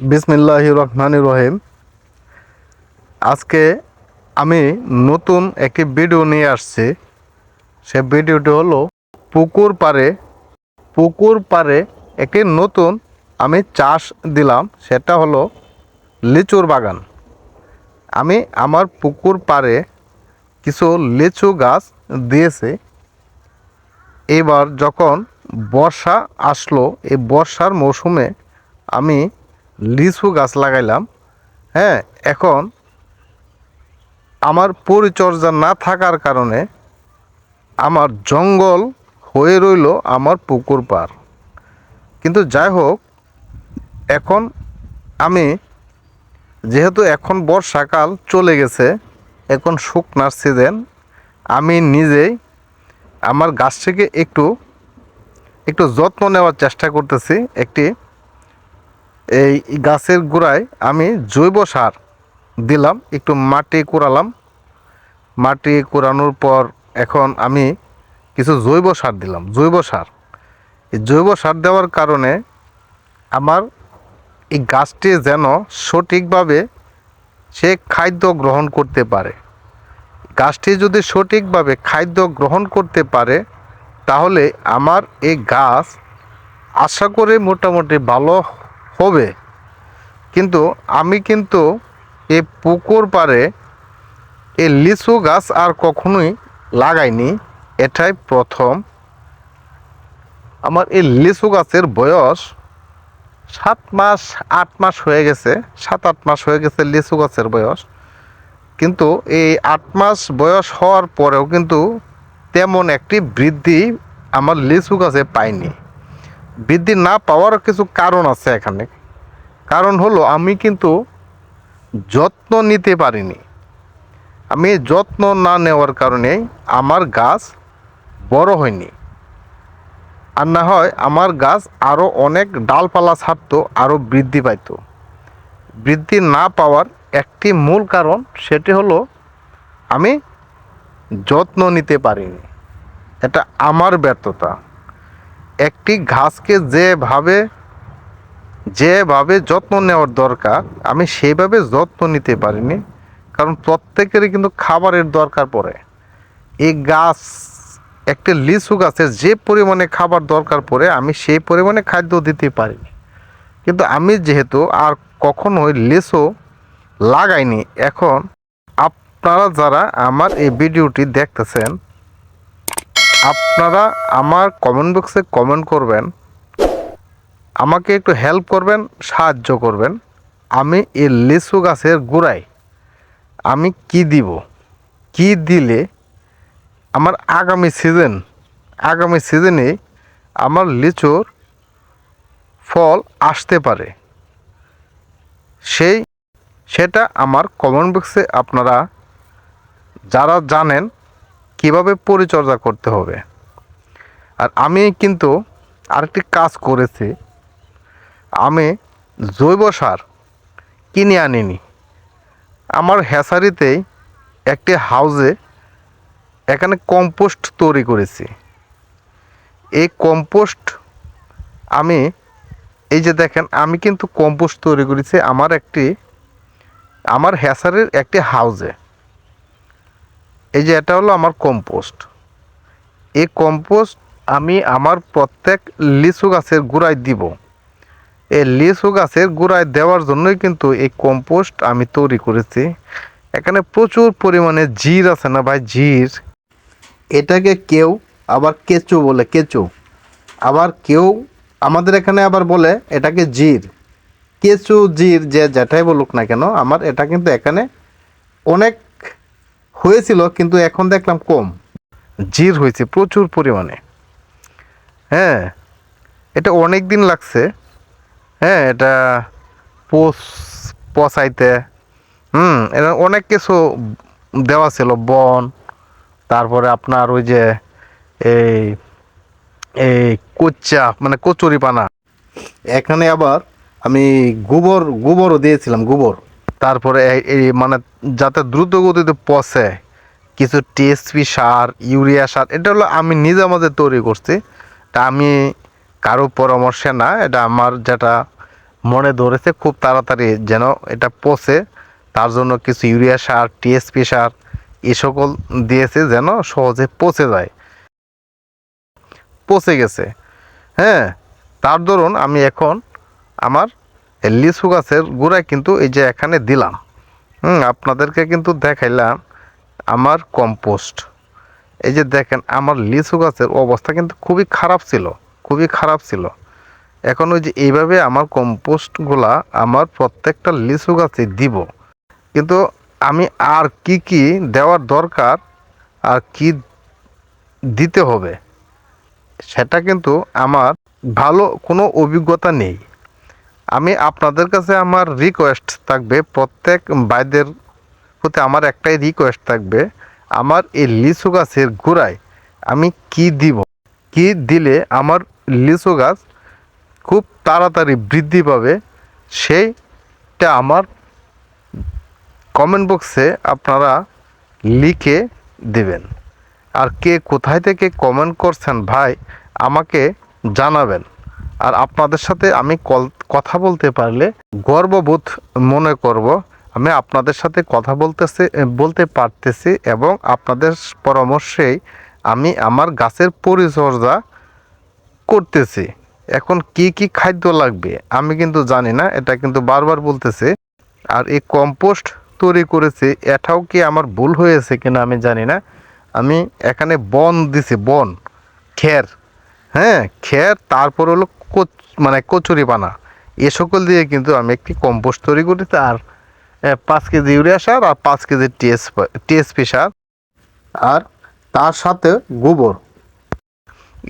বিসমিল্লাহ রহমান রহিম। আজকে আমি নতুন একটি ভিডিও নিয়ে আসছি। সে ভিডিওটি হলো পুকুর পাড়ে পুকুর পাড়ে একটি নতুন আমি চাষ দিলাম, সেটা হলো লিচুর বাগান। আমি আমার পুকুর পাড়ে কিছু লিচু গাছ দিয়েছি। এবার যখন বর্ষা আসলো, এই বর্ষার মৌসুমে আমি লিচু গাছ লাগাইলাম হ্যাঁ এখন আমার পরিচর্যা না থাকার কারণে আমার জঙ্গল হয়ে রইল আমার পুকুর পার কিন্তু যাই হোক, এখন আমি যেহেতু এখন বর্ষাকাল চলে গেছে, এখন শুকনার সিজন আমি নিজেই আমার গাছটিকে একটু একটু যত্ন নেওয়ার চেষ্টা করতেছি, একটি এই গাছের গোড়ায় আমি জৈব সার দিলাম, একটু মাটি কুড়ালাম। মাটি কুড়ানোর পর এখন আমি কিছু জৈব সার দিলাম, জৈব সার। এই জৈব সার দেওয়ার কারণে আমার এই গাছটি যেন সঠিকভাবে সে খাদ্য গ্রহণ করতে পারে। গাছটি যদি সঠিকভাবে খাদ্য গ্রহণ করতে পারে, তাহলে আমার এই গাছ আশা করি মোটামুটি ভালো হবে। কিন্তু আমি কিন্তু এ পুকুর পাড়ে এই লিচু গাছ আর কখনোই লাগাইনি। এটাই প্রথম। আমার এই লিচু গাছের বয়স সাত মাস, আট মাস হয়ে গেছে, সাত, আট মাস হয়ে গেছে লিচু গাছের বয়স। কিন্তু এই আট মাস বয়স হওয়ার পরেও কিন্তু তেমন একটি বৃদ্ধি আমার লিচু গাছে পাইনি। বৃদ্ধি না পাওয়ার কিছু কারণ আছে এখানে। কারণ হলো, আমি কিন্তু যত্ন নিতে পারিনি। আমি যত্ন না নেওয়ার কারণে আমার গাছ বড় হয়নি। আর না হয় আমার গাছ আরও অনেক ডালপালা ছাড়তো আরও বৃদ্ধি পাইতো। বৃদ্ধি না পাওয়ার একটি মূল কারণ সেটি হলো, আমি যত্ন নিতে পারিনি। এটা আমার ব্যর্থতা। একটি ঘাসকে যেভাবে যেভাবে যত্ন নেওয়ার দরকার, আমি সেইভাবে যত্ন নিতে পারিনি, কারণ প্রত্যেকেরই কিন্তু খাবারের দরকার পড়ে। এই গাছ, একটি লিচু গাছের যে পরিমাণে খাবার দরকার পড়ে, আমি সেই পরিমাণে খাদ্য দিতে পারিনি। কিন্তু আমি যেহেতু আর কখনোই লিচু লাগাইনি, এখন আপনারা যারা আমার এই ভিডিওটি দেখতেছেন আপনারা আমার কমেন্ট বক্সে কমেন্ট করবেন, আমাকে একটু হেল্প করবেন, সাহায্য করবেন। আমি এই লিচু গাছের গোড়ায় আমি কি দিব, কি দিলে আমার আগামী সিজন আগামী সিজনে আমার লিচুর ফল আসতে পারে? সেই, সেটা আমার কমেন্ট বক্সে আপনারা যারা জানেন কীভাবে পরিচর্যা করতে হবে? আর আমি কিন্তু আরেকটি কাজ করেছি। আমি জৈব সার কিনে আনিনি। আমার হ্যাসারিতেই একটি হাউজে এখানে কম্পোস্ট তৈরি করেছি। এই কম্পোস্ট আমি, এই যে দেখেন, আমি কিন্তু কম্পোস্ট তৈরি করেছি আমার একটি, আমার হ্যাসারের একটি হাউজে এই যে এটা হলো আমার কম্পোস্ট এই কম্পোস্ট আমি আমার প্রত্যেক লিচু গাছের গোড়ায় দিব। এই লিচু গাছের গোড়ায় দেওয়ার জন্যই কিন্তু এই কম্পোস্ট আমি তৈরি করেছি। এখানে প্রচুর পরিমাণে জির আছে না ভাই, জির। এটাকে কেউ আবার কেঁচো বলে, কেঁচো। আবার কেউ আমাদের এখানে আবার বলে এটাকে জির। কেঁচো, জির যে যেটাই বলুক না কেন, আমার এটা কিন্তু এখানে অনেক হয়েছিল, কিন্তু এখন দেখলাম কম। জির হয়েছে প্রচুর পরিমাণে। হ্যাঁ এটা অনেক দিন লাগছে। হ্যাঁ এটা পোষ পচাইতে হুম এটা অনেক কিছু দেওয়া ছিল, বন, তারপরে আপনার ওই যে এই এই কোচ্চা মানে কচুরি পানা এখানে আবার আমি গোবর, গোবরও দিয়েছিলাম, গোবর। তারপরে এই- মানে যাতে দ্রুত গতিতে পচে, কিছু টিএসপি সার, ইউরিয়া সার, এটা হলো আমি নিজে আমাদের তৈরি করছি। তা আমি কারও পরামর্শে না, এটা আমার যেটা মনে ধরেছে খুব তাড়াতাড়ি যেন এটা পচে। তার জন্য কিছু ইউরিয়া সার, টিএসপি সার, এ সকল দিয়েছে যেন সহজে পচে যায়। পচে গেছে। হ্যাঁ তার দরুন আমি এখন আমার লিচু গাছের গোড়ায় কিন্তু এই যে এখানে দিলাম, হুম, আপনাদেরকে কিন্তু দেখাইলাম আমার কম্পোস্ট। এই যে দেখেন, আমার লিচু গাছের অবস্থা কিন্তু খুবই খারাপ ছিল, খুবই খারাপ ছিল। এখন ওই যে এইভাবে আমার কম্পোস্টগুলা আমার প্রত্যেকটা লিচু গাছে দিব। কিন্তু আমি আর কি কি দেওয়ার দরকার, আর কি দিতে হবে, সেটা কিন্তু আমার ভালো কোনো অভিজ্ঞতা নেই। আমি আপনাদের কাছে আমার রিকোয়েস্ট থাকবে, প্রত্যেক বাইদের প্রতি আমার একটাই রিকোয়েস্ট থাকবে, আমার এই লিচু গাছের গোড়ায় আমি কি দিব? কি দিলে আমার লিচু গাছ খুব তাড়াতাড়ি বৃদ্ধি পাবে? সেইটা আমার কমেন্ট বক্সে আপনারা লিখে দেবেন। আর কে কোথায় থেকে কমেন্ট করছেন ভাই, আমাকে জানাবেন। আর আপনাদের সাথে আমি কল, কথা বলতে পারলে গর্ববোধ মনে করব। আমি আপনাদের সাথে কথা বলতেছে, বলতে পারতেছি এবং আপনাদের পরামর্শেই আমি আমার গাছের পরিচর্যা করতেছি। এখন কি কি খাদ্য লাগবে আমি কিন্তু জানি না, এটা কিন্তু বারবার বলতেছে। আর এই কম্পোস্ট তৈরি করেছি, এটাও কি আমার ভুল হয়েছে কিনা আমি জানি না। আমি এখানে বন দিছি, বন, খের। হ্যাঁ খের, তারপর হলো মানে কচুরি পানা এ সকল দিয়ে কিন্তু আমি একটি কম্পোস্ট তৈরি করি আর পাঁচ কেজি ইউরিয়া সার আর পাঁচ কেজি টিএস টিএসপি সার। আর তার সাথে গোবর।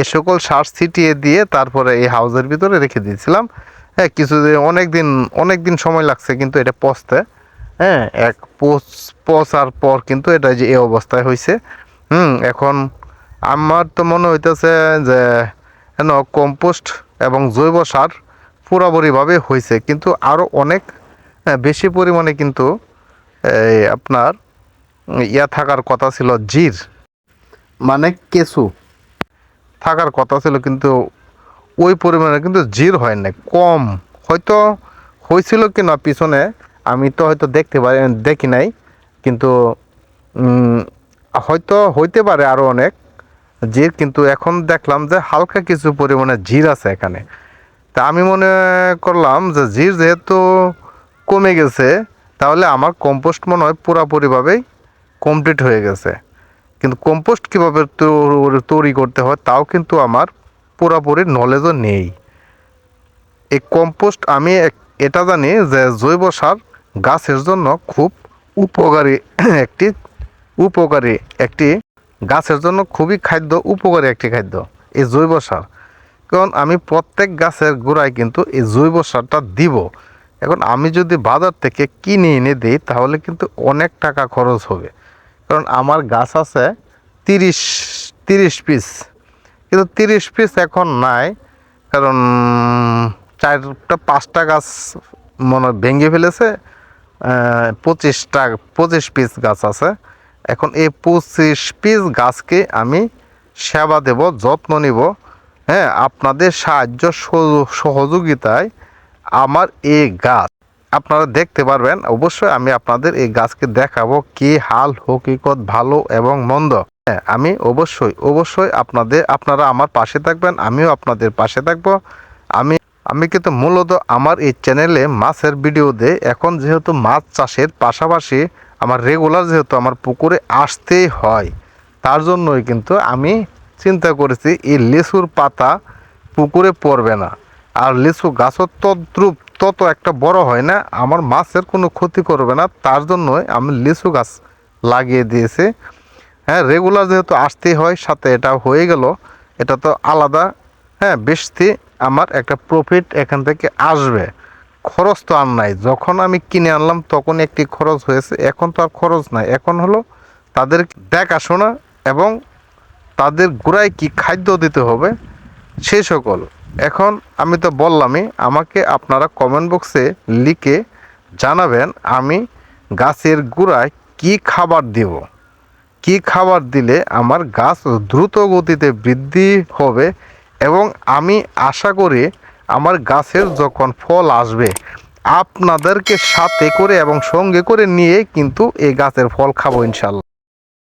এ সকল সার ছিটিয়ে দিয়ে তারপরে এই হাউজের ভিতরে রেখে দিয়েছিলাম। হ্যাঁ কিছুদিন অনেক দিন অনেক দিন সময় লাগছে কিন্তু এটা পচতে। হ্যাঁ এক পচ, পচার পর কিন্তু এটা যে এই অবস্থায় হয়েছে হুম, এখন আমার তো মনে হইতেছে যে কম্পোস্ট এবং জৈব সার পুরোপুরিভাবে হয়েছে। কিন্তু আরও অনেক বেশি পরিমাণে কিন্তু এই আপনার ইয়া থাকার কথা ছিল জির। মানে কেঁচু। থাকার কথা ছিল কিন্তু ওই পরিমাণে কিন্তু জির হয় না কম। হয়তো হয়েছিল কি না পিছনে আমি তো হয়তো দেখতে পারি দেখি নাই। কিন্তু হয়তো হইতে পারে আরও অনেক। জির, কিন্তু এখন দেখলাম যে হালকা কিছু পরিমাণে জির আছে এখানে। তা আমি মনে করলাম যে জির যেহেতু কমে গেছে, তাহলে আমার কম্পোস্ট মনে হয় পুরাপুরিভাবেই কমপ্লিট হয়ে গেছে। কিন্তু কম্পোস্ট কীভাবে তৈরি করতে হয়, তাও কিন্তু আমার পুরোপুরি নলেজও নেই। এই কম্পোস্ট আমি এটা জানি যে জৈব সার গাছের জন্য খুব উপকারী, একটি উপকারী একটি গাছের জন্য খুবই খাদ্য উপকারী একটি খাদ্য, এই জৈব সার। কারণ আমি প্রত্যেক গাছের গোড়ায় কিন্তু এই জৈব সারটা দিব। এখন আমি যদি বাজার থেকে কিনে এনে দিই, তাহলে কিন্তু অনেক টাকা খরচ হবে। কারণ আমার গাছ আছে তিরিশ তিরিশ পিস। কিন্তু তিরিশ পিস এখন নাই। কারণ চারটা, পাঁচটা গাছ মনে ভেঙে ফেলেছে। পঁচিশটা, পঁচিশ পিস গাছ আছে। এখন এই পঁচিশ পিস গাছকে আমি সেবা দেব, যত্ন নিব। হ্যাঁ আপনাদের সাহায্য সহ- সহযোগিতায় আমার এই গাছ। আপনারা দেখতে পারবেন, অবশ্যই আমি আপনাদের এই গাছকে দেখাবো কি হাল, হকিকত, ভালো এবং মন্দ। হ্যাঁ আমি অবশ্যই অবশ্যই আপনাদের, আপনারা আমার পাশে থাকবেন, আমিও আপনাদের পাশে থাকব। আমি আমি কিন্তু মূলত আমার এই চ্যানেলে মাছের ভিডিও দেই। এখন যেহেতু মাছ চাষের পাশাপাশি আমার রেগুলার যেহেতু আমার পুকুরে আসতেই হয়, তার জন্যই কিন্তু আমি চিন্তা করেছি এই লিচুর পাতা পুকুরে পড়বে না। আর লিচু গাছও তদ্রুপ, তত একটা বড় হয় না, আমার মাছের কোনো ক্ষতি করবে না, তার জন্যই আমি লিচু গাছ লাগিয়ে দিয়েছি। হ্যাঁ রেগুলার যেহেতু আসতেই হয়, সাথে এটা হয়ে গেল, এটা তো আলাদা হ্যাঁ বেশি আমার একটা প্রফিট এখান থেকে আসবে। খরচ তো আর নাই। যখন আমি কিনে আনলাম, তখন একটি খরচ হয়েছে। এখন তো আর খরচ নাই। এখন হলো তাদের দেখাশোনা এবং তাদের গোড়ায় কি খাদ্য দিতে হবে, সে সকল। এখন আমি তো বললামই, আমাকে আপনারা কমেন্ট বক্সে লিখে জানাবেন, আমি গাছের গোড়ায় কি খাবার দেব। কি খাবার দিলে আমার গাছ দ্রুত গতিতে বৃদ্ধি হবে এবং আমি আশা করি আমার গাছের যখন ফল আসবে, আপনাদেরকে সাথে করে এবং সঙ্গে করে নিয়ে কিন্তু এই গাছের ফল খাব ইনশাল্লাহ।